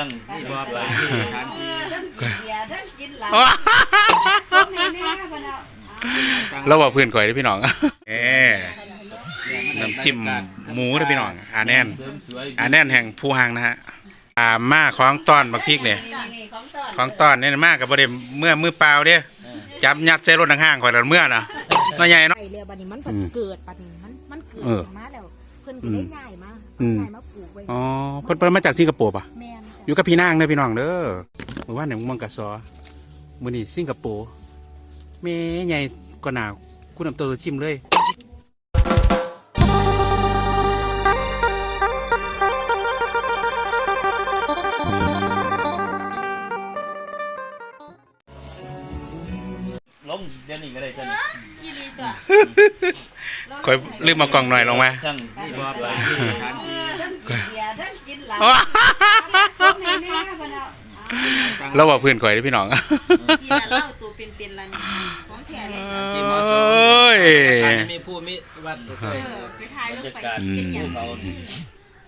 ตั้งที่บ่ไปที่สถานที่ทั้งกินเบียร์ทั้งกินเหล้าอ๋อพวกนี้แน่พะเนาะเราบอกเพื่อนก่อยเด้อพี่น้อง เอ้น้ำจิ้มหมูเด้อพี่น้องอาแน่น เสริมสวยอาแน่นแห่งผู้หังนะฮะอ่ามาของตอนบักพริกเนี่ยนี่ๆของตอนของตอนเนี่ยมากกับประเด็เมื่อมือเปล่าเด้อเออจับยัดใส่รถห่างๆข่อยละเมื่อน่ะน้อยใหญ่เนาะ ไปเรียบัดนี้มันอืมเกิดบัดนี้มันมันเกิดเออขึ้นมาแล้วเพิ่นก็ได้ย้ายมาอืม ย้ายมาปลูกไว้อ๋อเพิ่นเพิ่นมาจากสิงคโปร์ป่ะแม่น อยู่กับพี่นางเด้อพี่น้องเด้อเมื่อวานเนี่ยมึงมังกะซอมื้อนี้สิงคโปร์แม่ใหญ่กว่าหนาวคุณน้ำตัวชิมเลยลงเดี๋ยวนี้ก็ได้จ้ะนี่ยี่ลีตัวข่อยลืมมากล่องหน่อยลงมาช่างที่บ่ไปที่สถานที่ทั้งกิน เบียร์ทั้งกินเหล้าอ๋อพวกนี้แน่พะเนาะเราบอกเพื่อนก่อยเด้อพี่น้องกินเหล้าตัวเป็นๆละนี่ของแท้เลยที่เหมาะสโอม้ยการมีผู้มีวัดเออไปถ่ายบรรูรปยาไปกาศอืมภูเขา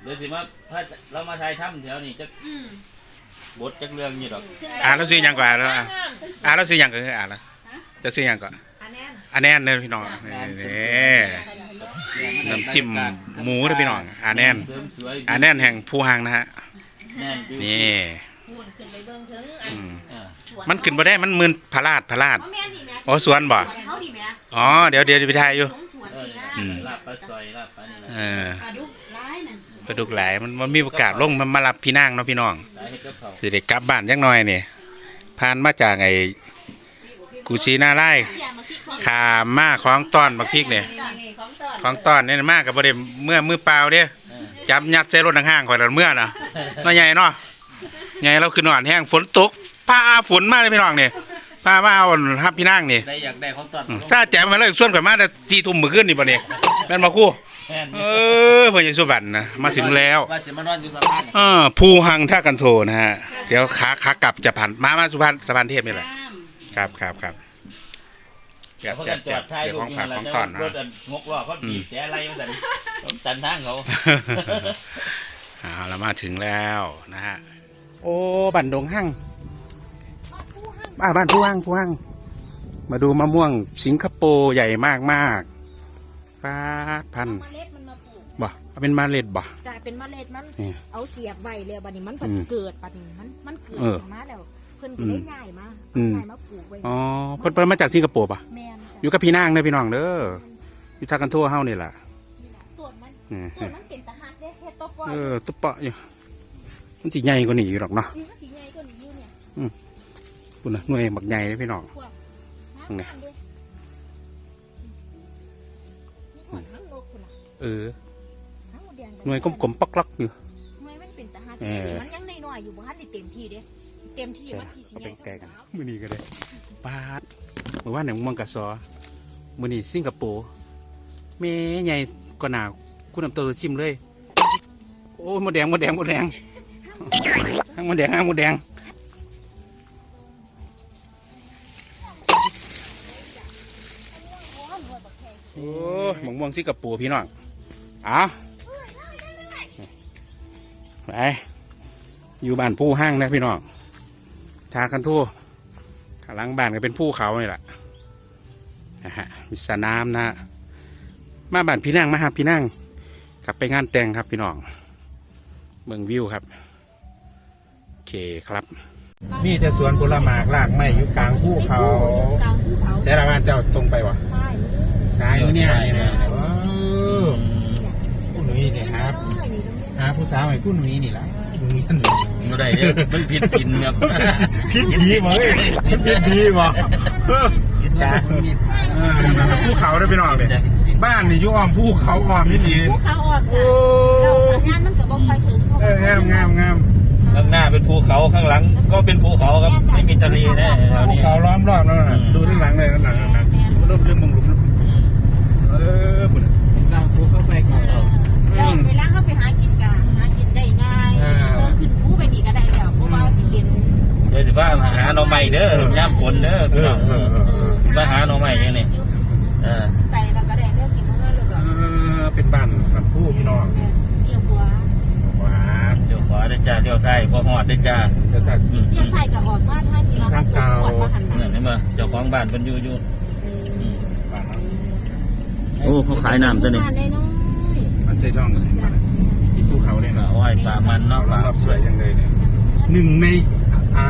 เดี๋ยวสิมาถ้าเรามาถ่ายถ้ำแถวนี้จะอืมบทจักเรื่องนี่ดอกอ่านแล้วซื้อหยังก่อนแล้วอะอ่านแล้วซื้อหยังก็คืออ่านแล้วจะซื้อหยังก่อนอันนี้อันแน่นเด้อพี่น้องนี่ น้ำจิ้มหมูเด้อพี่น้องอันแน่นเสริมสวยอันแน่นแห่งผู้หังนะฮะแน่นดีนี่พูนขึ้นไปเบิ่งถึงอันอืมอ่าสวนมันขึ้นบ่ได้มันมึนพลาดพลาดอ๋อแม่นดีแม่อ๋อสวนบ่สวนเขาดีแม่อ๋อเดี๋ยวเดี๋ยวไปถ่ายอยู่ของสวนเออดีนะอืมลาบปลาซอยลาบปลานี่แหละเออปลาดุกร้ายนั่นกระดูกไหลายมันมันมีโอกาสลงมันมารับพี่นางเนาะพี่น้องสายเฮ็ดกับเขาวสิได้กลับบ้านจักหน่อยนี่ผ่านมาจากไอ้กูชีหน้าไร่อย่ามาคิดของขามมาของตอนบักพริกเนี่ยนี่ๆ ของตอนของตอนเนี่ยมากกับประเด็เมื่อมือเปล่าเด้อเออจับยัดใส่รถห่างๆข่อยละเมื่อน่ะน้อยใหญ่เนาะใหญ่เราขึ้นหวานแห้งฝนตกพาฝนมาเลยพี่น้องนี่พามาเอาฮับพี่นางนี่ได้อยากได้ของตอนอืมซาแจ๋มมาเลยส่วนข่อยมาแต่สี่ทุ่มมื้อคืนนี่บ่เนี่ยแม่นบ่ครู่แม่นเออเพิ่นยังสุวรรณนะมาถึงแล้วว่าสิมานอนอยู่สะพานเออภูหังท่ากันโทนะฮะเดี๋ยวขาขากลับจะผ่านมามาสุพรรณสะพานเทพนี่แหละน้ำครับครับครับเดี๋ แจ็ยวบเขาแจ็จะบจแจ็อบดท้ายเดี๋ยวรูขปองนี่ฝากแหละของก่อนรนะถอันงกล้อเขาบีบแต่อะไรมาสั่นผมตันทางเขาเอาเรามาถึงแล้วนะฮะ โอ้บันดงหั่งบ้านบ้านผู้หั่งผู้หั่งมาดูมะม่วงสิงคโปร์ใหญ่มากมากๆป้าดพันธุ์เมล็ดมันมาปลูกบ่เอาเป็นเมาเล็ดบ่จะเป็นเมล็ดมันนี่เอาเสียบไว้เรียบัดนี้มันอืมเกิดบัดนี้มันมันเกิดเออขึ้นมาแล้ว เพิ่นก็อืมได้ย้ายมาอืม ย้ายมาปลูกไว้อ๋อเพิ่นเพิ่นมาจากสิงคโปร์ป่ะ แม่นอยู่กับพี่นางเด้อพี่น้องเด้ออยู่ทางกันทั่วเฮานี่แหละต้นมันอืม ต้นมันเป็นตะหักเด้เฮ็ดตัวปล่อยเออตุ๊บเปาะอยู่มันสิใหญ่กว่านี้อยู่หรอกเนาะนี่มันสีใหญ่กว่านี้อยู่เนี่ยคุณน่ะหน่วยบักใหญ่เลยพี่น้องพวกไงน้ำน้ำเด้นี่หอนทั้งนกคุณน่ะเออทั้งมดแดงหน่วยกลมๆปักลักอยู่หน่วยมันเป็นตะหักเออมันยังน้อยๆอยู่บ่ทันได้เต็มที่เด้ เต็มที่ใช่มันที่สิเอาใหไปญ่แก่กันมื้อนี้ก็ได้ปาดเมื่อวานเนี่ยมึงมังกะซอมื้อนี้สิงคโปร์แม่ใหญ่กว่าหนาวคุณน้ำตัวชิมเลย โอ้ยหมดแดงหมดแดงหมดแดงห้างหมดแดงห้างหมดแดงโอ้ยหมงม่วงสิงคโปร์พี่น้องเอาไปอยู่บ้านผู้ห้างนะพี่น้อง ทากันทั่วข้างหลังบ้านก็เป็นภูเขานี่แหละนะฮะมีสระน้ำนะฮะมาบ้านพี่นั่งมาหาพี่นั่งกลับไปงานแต่งครับพี่น้องเมืองวิวครับโอเคครับนี่จะสวนผลหมากลากไม้อยู่กลางภูเขากลางภูเขาใช่ละบ้านเจ้าตรงไปวะใช่ซ้ายมือเนี่ยนี่นะโอ้ผู้หนุ่ยเนี่ยครับ ใช่นี่ตรงนี้ หา ผู้สาวให้ผู้หนุ่ยนี่แหละผู้หนุ่ยหนุ่ยบ่ได้เด้อมันผิดกินครับพิษดีบ่เฮ้ยพิษดีบ่จ้าภูเขาได้ไปนอนเลยบ้านนี่อยู่อ้อมภูเขาอ้อมนี่ดีภูเขาออกโอ้สัญญาณมันก็บ่ไปถึงเอองามงามงามข้างหน้าเป็นภูเขาข้างหลัง ก็เป็นภูเขาครับไม่มีทะเลแน่แถวภูนี้เขาล้อมรอบแล้วนะดูที่หลังเลยนั่นน่ะ เด้อย่ามฝนเด้อเอพี่อน้องเออเออเออมาหาหน่อไม้ยังนี่เออไปแล้วก็ได้เรื่องกินของเราเลยแบบเออเป็นบ้านกับผู้พี่น้องเที่ยวหัวว้าเดี๋ยวขวาอได้จ้าเลี้ยวซ้ายพอหอดได้จ้าจะใส่อืมเรียกใส่กับออกมาท่านี้เราทางเก่าปวดมาหันหลัเนี่ยงเห็นไหมเจ้าของบ้านเป็นอยู่อยู่อืมบ้านเนาะโอ้เขาขายน้ำตัวนี้บ้านน้อยมันใช่ช่องเลยมันจิตภูเขาเนี่ยปลานะอ้อยปลามันเนาะปลารับสวยจังเลยเนี่ยหนึ่งในอ่า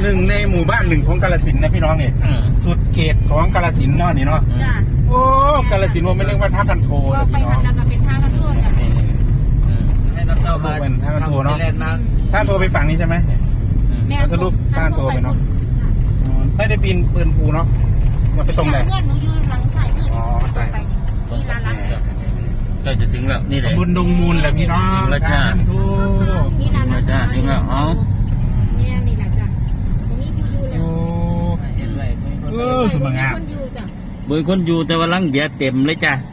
หนหนึ่งในหมู่บ้านหนึ่งของกาลสินธุ์นะพี่น้องเนี่ยอืมสุดเขตของกาลสินธุ์เนาะนี่เนาะจ้ะโอ้กาลสินธุ์ว่าไม่เรียกว่าท่าคันโทก็นะไปพี่น้อหังนแล้วก็เป็นทางกันทั่วจ้ะนี่อืม ให้น้องเต้ามาเป็นท่าคันโทเนาะเล่นมาท่าโทไปฝั่งนี้ใช่ไหมอืมแม่แล้วทะลุทางตัวไปเนาะ อ๋อไม่ได้ปีนปืนภูเนาะมันไปตรงไหน เพื่อนหนูยืนหลังสายมืออ๋อใส่ไปนี่มีร้านรักใกล้จะถึงแล้วนี่แหละตำบลดงมูลแหละพี่น้องแล้วจ้า ท่าคันโทมีร้านรักจ้ะจริงเหรออ๋อ เนี่ยนี่แหละจ้ะตรงนี้ผู้อยู่แล้ โอ้ ว เห็นไว้ไม่คนเออคือมางามคนอยู่จ้ะเบอร์คนอยู่แต่ว่าลังเบียร์เต็มเลยจ้าอ